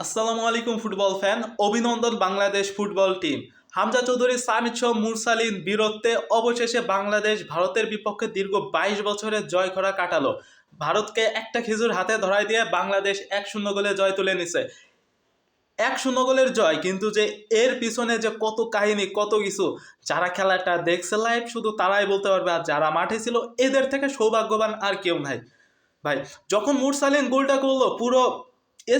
আসসালামু আলাইকুম football fan, অভিনন্দন বাংলাদেশ ফুটবল টিম। হামজা চৌধুরী, সামিদ সহ মুরসালিন বীরত্বে অবশেষে বাংলাদেশ ভারতের বিপক্ষে দীর্ঘ বাইশ বছরের জয় খরা কাটালো। ভারতকে একটা খেজুর হাতে ধরাই দিয়ে বাংলাদেশ এক শূন্য গোলে জয় তুলে নিছে। এক শূন্য গোলের জয়, কিন্তু যে এর পিছনে যে কত কাহিনী, কত কিছু, যারা খেলাটা দেখছে লাইভ শুধু তারাই বলতে পারবে, আর যারা মাঠে ছিল, এদের থেকে সৌভাগ্যবান আর কেউ নাই। ভাই, যখন মুরসালিন গোলটা করল, পুরো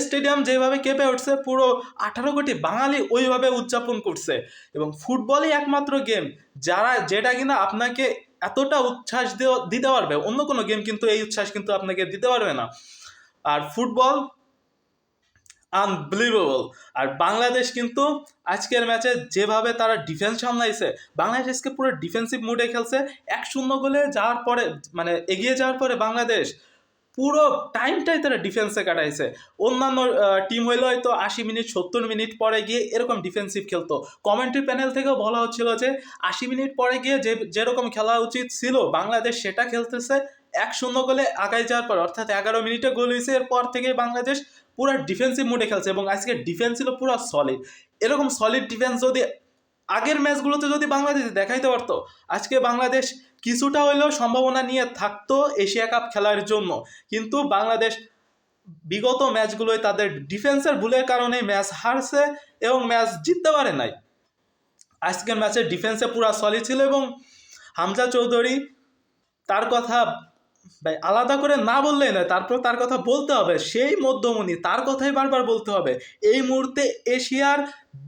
স্টেডিয়াম যেভাবে কেঁপে উঠছে, পুরো আঠারো কোটি বাঙালি ওইভাবে উদযাপন করছে। এবং ফুটবলই একমাত্র গেম, যারা, যেটা কিনা আপনাকে এতটা উচ্ছ্বাস দিতে পারবে, অন্য কোনো গেম কিন্তু এই উচ্ছ্বাস কিন্তু আপনাকে দিতে পারবে না। আর ফুটবল আনবিলিভেবল আর বাংলাদেশ কিন্তু আজকের ম্যাচে যেভাবে তারা ডিফেন্স সামলাইছে বাংলাদেশকে পুরো ডিফেন্সিভ মুডে খেলছে, এক শূন্য গোলে যাওয়ার পরে মানে এগিয়ে যাওয়ার পরে বাংলাদেশ পুরো টাইমটাই তারা ডিফেন্সে কাটাইছে। অন্যান্য টিম হইলে হয়তো আশি মিনিট, সত্তর মিনিট পরে গিয়ে এরকম ডিফেন্সিভ খেলতো। কমেন্ট্রি প্যানেল থেকেও বলা হচ্ছিল যে, আশি মিনিট পরে গিয়ে যে, যেরকম খেলা উচিত ছিল, বাংলাদেশ সেটা খেলতেছে এক শূন্য গোলে আগায় যাওয়ার পর, অর্থাৎ এগারো মিনিটে গোল হয়েছে, এরপর থেকে বাংলাদেশ পুরো ডিফেন্সিভ মুডে খেলছে এবং আজকে ডিফেন্স ছিল পুরো সলিড এরকম সলিড ডিফেন্স যদি আগের ম্যাচগুলোতে যদি বাংলাদেশ দেখাইতে পারতো, আজকে বাংলাদেশ কিছুটা হইলেও সম্ভাবনা নিয়ে থাকতো এশিয়া কাপ খেলার জন্য। কিন্তু বাংলাদেশ বিগত ম্যাচগুলোয় তাদের ডিফেন্সের ভুলের কারণে ম্যাচ হারছে এবং ম্যাচ জিততে পারে নাই। আজকের ম্যাচে ডিফেন্সে পুরা সলিড ছিল এবং হামজা চৌধুরী, তার কথা ভাই, আলাদা করে না বললেই নয় তারপর তার কথা বলতে হবে। সেই মধ্যমণি তার কথাই বারবার বলতে হবে। এই মুহূর্তে এশিয়ার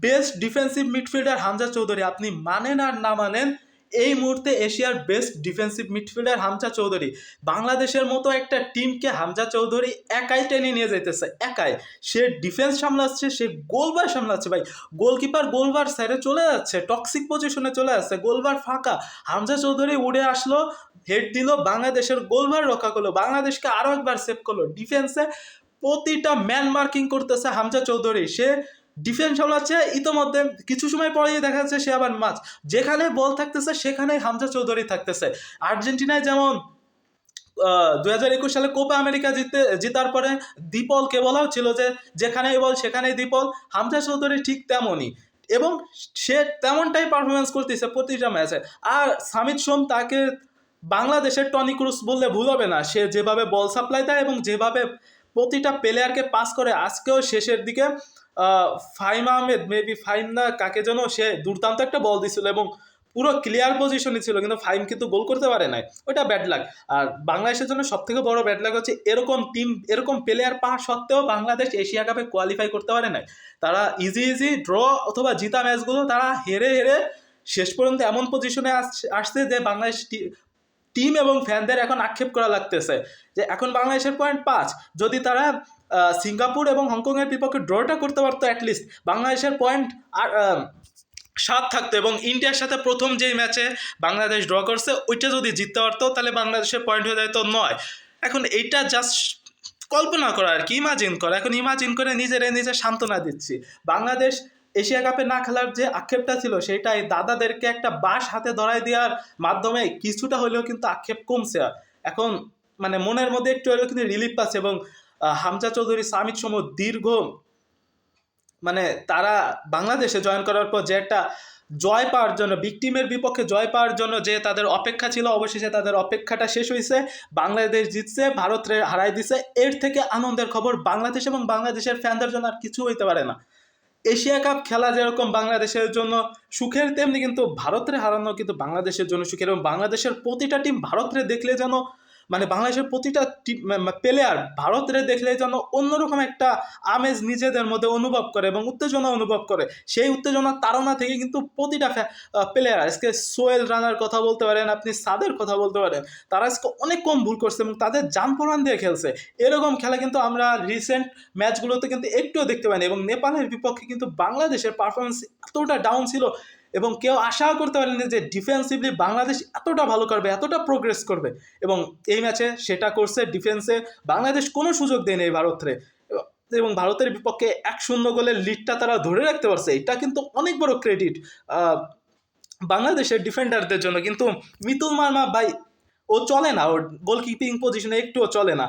best defensive midfielder Hamza Chowdhury, আপনি মানেন আর না মানেন এই মুহূর্তে এশিয়ার best defensive midfielder Hamza Chowdhury বাংলাদেশের মতো একটা টিমকে হামজা চৌধুরী একাই টেনে নিয়ে যাইতেছে, একাই। সে ডিফেন্স সামলাচ্ছে, সে গোলবার সামলাচ্ছে ভাই। গোলকিপার গোলবার সাইডে চলে যাচ্ছে টক্সিক পজিশনে চলে যাচ্ছে, গোলবার ফাঁকা। হামজা চৌধুরী উড়ে আসলো হেড দিল, বাংলাদেশের গোলবার রক্ষা করল, বাংলাদেশকে আরও একবার সেভ করল। ডিফেন্সে প্রতিটা ম্যান মার্কিং করতেছে হামজা চৌধুরী। সে ডিফেন্স সামলাচ্ছে, ইতোমধ্যে কিছু সময় পরেই দেখা যাচ্ছে সে আবার মাছ। যেখানে বল থাকতেছে, সেখানেই হামজা চৌধুরী থাকতেছে। আর্জেন্টিনায় যেমন দু হাজার একুশ সালে কোপা আমেরিকা জিততে, জেতার পরে দীপলকে বলাও ছিল যে, যেখানেই বল, সেখানেই দীপল হামজা চৌধুরী ঠিক তেমনই। এবং সে তেমনটাই পারফরমেন্স করতেছে প্রতিটা ম্যাচে আর সামিত সোম তাকে বাংলাদেশের টনি ক্রুস বললে ভুল হবে না। সে যেভাবে বল সাপ্লাই দেয় এবং যেভাবে প্রতিটা প্লেয়ারকে পাস করে, আজকেও শেষের দিকে ফাহিম আহমেদ মেবি ফাহিম না কাকে যেন সে দুর্দান্ত একটা বল দিছিল এবং পুরো ক্লিয়ার পজিশনে ছিল, কিন্তু ফাইম কিন্তু গোল করতে পারে নাই। ওটা ব্যাড লাগ আর বাংলাদেশের জন্য সব থেকে বড় ব্যাড লাগ হচ্ছে এরকম টিম এরকম প্লেয়ার পাওয়া সত্ত্বেও বাংলাদেশ এশিয়া কাপে কোয়ালিফাই করতে পারে নাই। তারা ইজি ইজি ড্র অথবা জিতা ম্যাচগুলো তারা হেরে হেরে শেষ পর্যন্ত এমন পজিশনে আসছে যে বাংলাদেশ টিম এবং ফ্যানদের এখন আক্ষেপ করা লাগতেছে। যে এখন বাংলাদেশের পয়েন্ট পাঁচ, যদি তারা সিঙ্গাপুর এবং হংকংয়ের বিপক্ষে ড্রটা করতে পারতো অ্যাটলিস্ট বাংলাদেশের পয়েন্ট আর সাত থাকতো এবং ইন্ডিয়ার সাথে প্রথম যেই ম্যাচে বাংলাদেশ ড্র করছে, ওইটা যদি জিততে পারতো, তাহলে বাংলাদেশের পয়েন্ট হয়ে যেত নয়। এখন এইটা জাস্ট কল্পনা করা আর কি ইমাজিন করা। এখন ইমাজিন করে নিজেরে নিজে সান্ত্বনা দিচ্ছি। বাংলাদেশ এশিয়া কাপে না খেলার যে আক্ষেপটা ছিল সেটাই দাদাদেরকে একটা বাঁশ হাতে ধরাই দেওয়ার মাধ্যমে কিছুটা হলেও কিন্তু আক্ষেপ কমছে। এখন মানে মনের মধ্যে একটু হলেও কিন্তু রিলিফ পাচ্ছে এবং হামজা চৌধুরী সামিত সম দীর্ঘ মানে তারা বাংলাদেশে জয়েন করার পর যে একটা জয় পাওয়ার জন্য বিগ বিপক্ষে জয় পাওয়ার জন্য যে তাদের অপেক্ষা ছিল, অবশেষে তাদের অপেক্ষাটা শেষ হয়েছে বাংলাদেশ জিতছে ভারত হারাই দিছে। এর থেকে আনন্দের খবর বাংলাদেশ এবং বাংলাদেশের ফ্যানদের জন্য আর কিছু হইতে পারে না। এশিয়া কাপ খেলা যেরকম বাংলাদেশের জন্য সুখের, তেমনি কিন্তু ভারতের হারানো কিন্তু বাংলাদেশের জন্য সুখের এবং বাংলাদেশের প্রতিটা টিম ভারতরে দেখলে যেন মানে বাংলাদেশের প্রতিটা প্লেয়ার ভারতরে দেখলে যেন অন্যরকম একটা আমেজ নিজেদের মধ্যে অনুভব করে এবং উত্তেজনা অনুভব করে। সেই উত্তেজনার তাড়না থেকে কিন্তু প্রতিটা প্লেয়ার আজকে সোয়েল রানার কথা বলতে পারেন, আপনি সাদের কথা বলতে পারেন, তারা আজকে অনেক কম ভুল করছে এবং তাদের যান প্রমাণ দিয়ে খেলছে। এরকম খেলা কিন্তু আমরা রিসেন্ট ম্যাচগুলোতে কিন্তু একটুও দেখতে পাইনি এবং নেপালের বিপক্ষে কিন্তু বাংলাদেশের পারফরমেন্স এতটা ডাউন ছিল এবং কেউ আশাও করতে পারেনি যে ডিফেন্সিভলি বাংলাদেশ এতটা ভালো করবে, এতটা প্রোগ্রেস করবে। এবং এই ম্যাচে সেটা করছে ডিফেন্সে বাংলাদেশ কোনো সুযোগ দেয়নি এই ভারতরে। এবং ভারতের বিপক্ষে এক শূন্য গোলের লিডটা তারা ধরে রাখতে পারছে। এটা কিন্তু অনেক বড় ক্রেডিট বাংলাদেশের ডিফেন্ডারদের জন্য। কিন্তু মিতুল মার্মা ভাই, ও চলে না। ওর গোলকিপিং পজিশনে একটুও চলে না।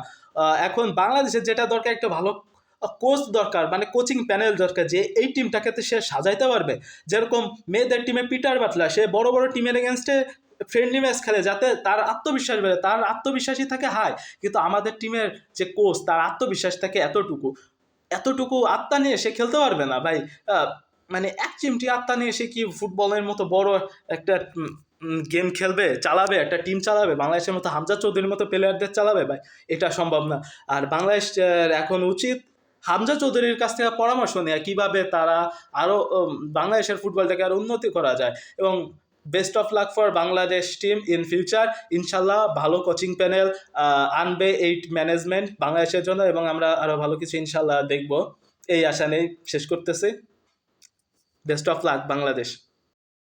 এখন বাংলাদেশের যেটা দরকার একটা ভালো কোচ দরকার মানে কোচিং প্যানেল দরকার যে এই টিমটাকে সে সাজাইতে পারবে। যেরকম মেয়েদের টিমে পিটার বাটলা সে বড় বড় টিমের এগেনস্টে ফ্রেন্ডলি ম্যাচ খেলে যাতে তার আত্মবিশ্বাস বেড়ে, তার আত্মবিশ্বাসী থাকে হাই কিন্তু আমাদের টিমের যে কোচ তার আত্মবিশ্বাস থাকে এতটুকু। এতটুকু আত্মা নিয়ে সে খেলতে পারবে না ভাই। মানে এক চিমটি আত্মা নিয়ে সে কি ফুটবলের মতো বড় একটা গেম খেলবে, চালাবে, একটা টিম চালাবে? বাংলাদেশের মতো হামজা চৌধুরীর মতো প্লেয়ারদের চালাবে ভাই? এটা সম্ভব না। আর বাংলাদেশ এখন উচিত হামজা চৌধুরীর কাছ থেকে পরামর্শ নেওয়া কীভাবে তারা আরও বাংলাদেশের ফুটবলটাকে আরও উন্নতি করা যায় এবং best of luck for Bangladesh team in future ইনশাল্লাহ ভালো কোচিং প্যানেল আনবে এইট ম্যানেজমেন্ট বাংলাদেশের জন্য এবং আমরা আরও ভালো কিছু ইনশাল্লাহ দেখব। এই আশা নেই শেষ করতেছি। Best of luck Bangladesh.